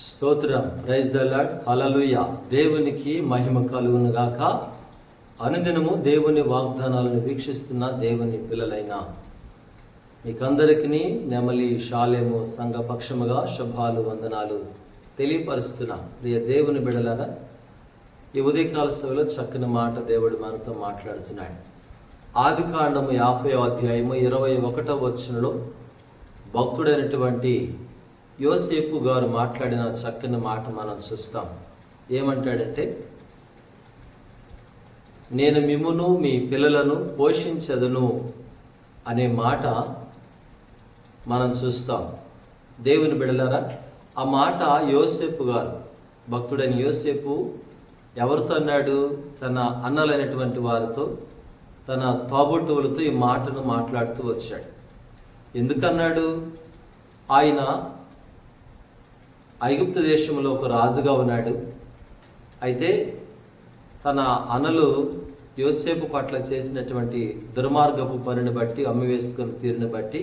స్తోత్రం. Praise the lord దేవునికి మహిమ కలుగునుగాక అనుదినము దేవుని వాగ్దానాలను వీక్షిస్తున్న దేవుని పిల్లలైన మీకందరికీ నెమలి షాలేము సంఘ పక్షముగా శుభాలు వందనాలు తెలియపరుస్తున్నా. ప్రియ దేవుని బిడలారా ఈ ఉదయకాల సభలో చక్కని మాట దేవుడు మనతో మాట్లాడుతున్నాడు. ఆది కాండము యాభై అధ్యాయము ఇరవై ఒకటో వచనంలో భక్తుడైనటువంటి యోసేపు గారు మాట్లాడిన చక్కని మాట మనం చూస్తాం. ఏమంటాడంటే నేను మిమ్మును మీ పిల్లలను పోషించదును అనే మాట మనం చూస్తాం. దేవుని బిడలారా ఆ మాట యోసేపు గారు భక్తుడైన యోసేపు ఎవరితో అన్నాడు? తన అన్నలైనటువంటి వారితో తన తోబుట్టువులతో ఈ మాటను మాట్లాడుతూ వచ్చాడు. ఎందుకన్నాడు ఆయన ఐగుప్తు దేశంలో ఒక రాజుగా ఉన్నాడు. అయితే తన అనలు యోసేపు పట్ల చేసినటువంటి దుర్మార్గపు పనిని బట్టి అమ్మివేసుకుని తీరుని బట్టి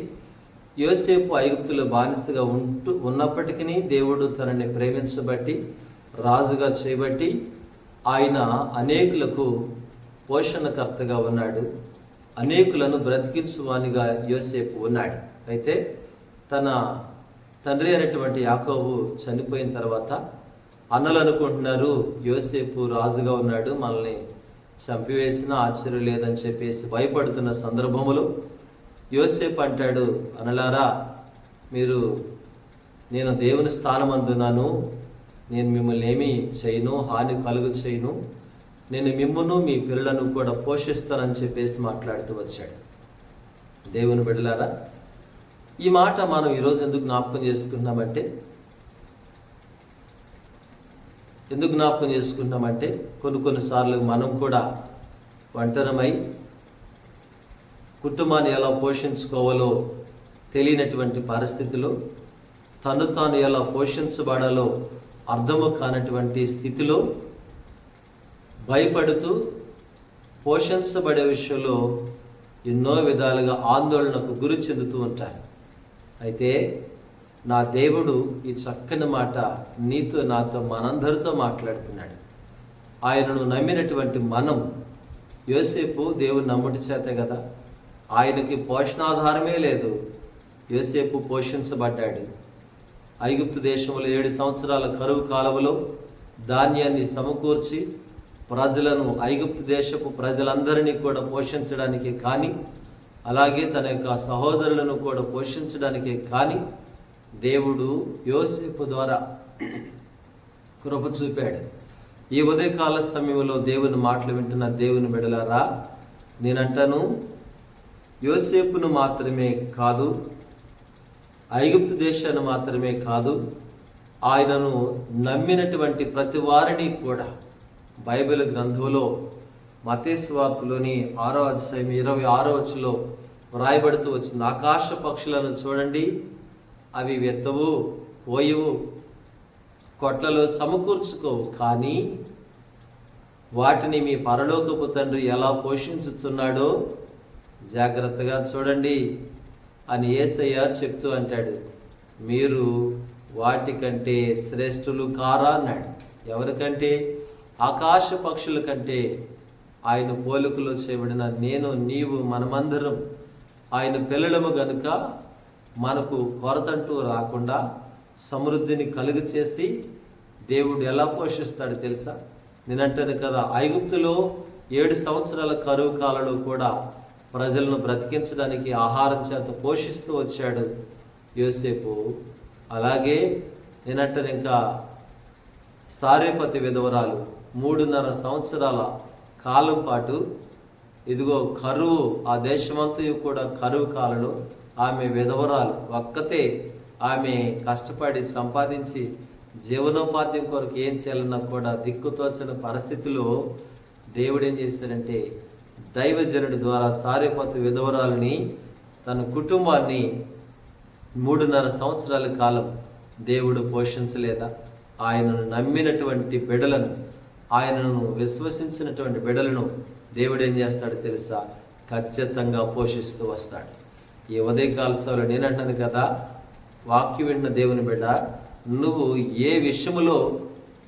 యోసేపు ఐగుప్తులో బానిసగా ఉంటూ ఉన్నప్పటికీ దేవుడు తనని ప్రేమించబట్టి రాజుగా చేయబట్టి ఆయన అనేకులకు పోషణకర్తగా ఉన్నాడు. అనేకులను బ్రతికించువానిగా యోసేపు ఉన్నాడు. అయితే తన తండ్రి అయినటువంటి యాకోబు చనిపోయిన తర్వాత అన్నలు అనుకుంటున్నారు యోసేపు రాజుగా ఉన్నాడు మనల్ని చంపివేసిన ఆశ్చర్యం లేదని చెప్పేసి భయపడుతున్న సందర్భములో యోసేపు అంటాడు అనలారా మీరు నేను దేవుని స్థానం అందున్నాను నేను మిమ్మల్ని ఏమీ చేయను హాని కలుగు చేయను నేను మిమ్మను మీ పిల్లలను కూడా పోషిస్తానని చెప్పేసి మాట్లాడుతూ వచ్చాడు. దేవుని బిడ్డలారా ఈ మాట మనం ఈరోజు ఎందుకు జ్ఞాపకం చేసుకున్నామంటే ఎందుకు జ్ఞాపకం చేసుకున్నామంటే కొన్ని కొన్నిసార్లు మనం కూడా ఒంటరమై కుటుంబాన్ని ఎలా పోషించుకోవాలో తెలియనటువంటి పరిస్థితిలో తను తాను ఎలా పోషించబడాలో అర్థము కానటువంటి స్థితిలో భయపడుతూ పోషించబడే విషయంలో ఎన్నో విధాలుగా ఆందోళనకు గురి చెందుతూ ఉంటారు. అయితే నా దేవుడు ఈ చక్కని మాట నీతో నాతో మనందరితో మాట్లాడుతున్నాడు. ఆయనను నమ్మినటువంటి మనం యోసేపు దేవుడు నమ్ముటి చేతే కదా. ఆయనకి పోషణాధారమే లేదు. యోసేపు పోషించబడ్డాడు. ఐగుప్తు దేశంలో ఏడు సంవత్సరాల కరువు కాలవలో ధాన్యాన్ని సమకూర్చి ప్రజలను ఐగుప్తు దేశపు ప్రజలందరినీ కూడా పోషించడానికి కానీ అలాగే తన యొక్క సహోదరులను కూడా పోషించడానికే కానీ దేవుడు యోసేపు ద్వారా కృప చూపాడు. ఈ ఉదయకాల సమయంలో దేవుని మాటలు వింటున్న దేవుని బిడలారా నేనంటాను యోసేపును మాత్రమే కాదు ఐగుప్తు దేశాన్ని మాత్రమే కాదు ఆయనను నమ్మినటువంటి ప్రతి వారిని కూడా బైబిల్ గ్రంథంలో మతేశ్వార్తలోని ఆరో అధ్యాయం ఇరవై ఆరో వచ్చులో వ్రాయబడుతూ వచ్చింది. ఆకాశ పక్షులను చూడండి అవి వెత్తవు కోయవు కొట్లలో సమకూర్చుకోవు. కానీ వాటిని మీ పరలోకపు తండ్రి ఎలా పోషించుతున్నాడో జాగ్రత్తగా చూడండి అని ఏసయ్య చెప్తూ అంటాడు. మీరు వాటికంటే శ్రేష్ఠులు కారా అన్నాడు. ఎవరికంటే? ఆకాశ పక్షుల కంటే. ఆయన పోలికలో చేయబడిన నేను నీవు మనమందరం ఆయన పిల్లలము గనుక మనకు కొరతంటూ రాకుండా సమృద్ధిని కలుగు చేసి దేవుడు ఎలా పోషిస్తాడు తెలుసా? నేనంటాను కదా ఐగుప్తులో ఏడు సంవత్సరాల కరువు కాలంలో కూడా ప్రజలను బ్రతికించడానికి ఆహారం చేత పోషిస్తూ వచ్చాడు యోసేపు. అలాగే నేనంటాను ఇంకా సారేపతి విధవరాలు మూడున్నర సంవత్సరాల కాలం పాటు ఇదిగో కరువు ఆ దేశమంతయు కూడా కరువు కాలను ఆమె విధవరాలు ఒక్కతే ఆమె కష్టపడి సంపాదించి జీవనోపాధ్యం కొరకు ఏం చేయాలన్నా కూడా దిక్కుతోచని పరిస్థితిలో దేవుడు ఏం చేశాడంటే దైవజనుడి ద్వారా సారేపతి విధవరాలని తన కుటుంబాన్ని మూడున్నర సంవత్సరాల కాలం దేవుడు పోషించలేదా? ఆయనను నమ్మినటువంటి బిడలను ఆయనను విశ్వసించినటువంటి బిడలను దేవుడు ఏం చేస్తాడు తెలుసా? ఖచ్చితంగా పోషిస్తూ వస్తాడు. ఈ ఉదయకాల సభలో నేనంటాను కదా వాక్యం వింటున్న దేవుని బిడ్డ నువ్వు ఏ విషయములో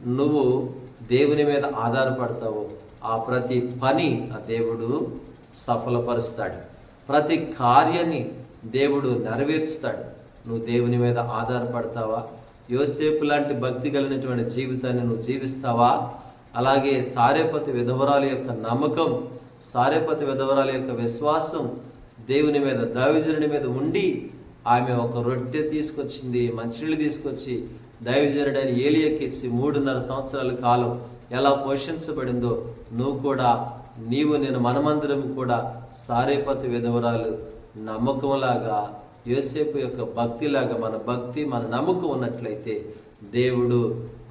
నువ్వు దేవుని మీద ఆధారపడతావో ఆ ప్రతి పని ఆ దేవుడు సఫలపరుస్తాడు. ప్రతి కార్యాన్ని దేవుడు నెరవేర్చుతాడు. నువ్వు దేవుని మీద ఆధారపడతావా? యోసేపు లాంటి భక్తి కలిగినటువంటి జీవితాన్ని నువ్వు జీవిస్తావా? అలాగే సారేపతి విధవరాల యొక్క నమ్మకం సారేపతి విధవరాల యొక్క విశ్వాసం దేవుని మీద దైవజనుడి మీద ఉండి ఆమె ఒక రొట్టె తీసుకొచ్చింది మంచినీళ్ళు తీసుకొచ్చి దైవజనుడైన ఏలి ఎక్కించి మూడున్నర సంవత్సరాల కాలం ఎలా పోషించబడిందో నువ్వు కూడా నీవు నేను మనమందరం కూడా సారేపతి విధవరాలు నమ్మకంలాగా యోసేపు యొక్క భక్తిలాగా మన భక్తి మన నమ్మకం ఉన్నట్లయితే దేవుడు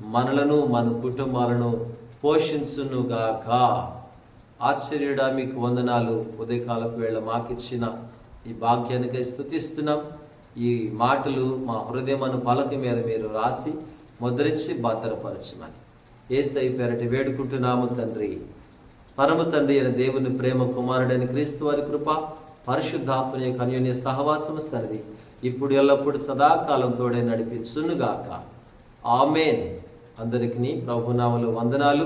మనలను మన కుటుంబాలను పోషించునుగాక. ఆశ్చర్యుడా మీకు వందనాలు. ఉదయకాలపు వేళ మాకిచ్చిన ఈ భాగ్యానికై స్థుతిస్తున్నాం ఈ మాటలు మా హృదయమను పలక మీద మీరు రాసి ముద్రించి భద్రపరచమని. ఏసై పేరటి వేడుకుంటున్నాము తండ్రి. పరమ తండ్రి అయిన దేవుని ప్రేమ కుమారుడైన క్రీస్తు వారి కృప పరిశుద్ధాత్మ యొక్క అన్యోన్య సహవాసము సరిది. ఇప్పుడు ఎల్లప్పుడు సదాకాలం తోడే నడిపించునుగాక. ఆమెన్. అందరికీ ప్రభునామలు వందనాలు.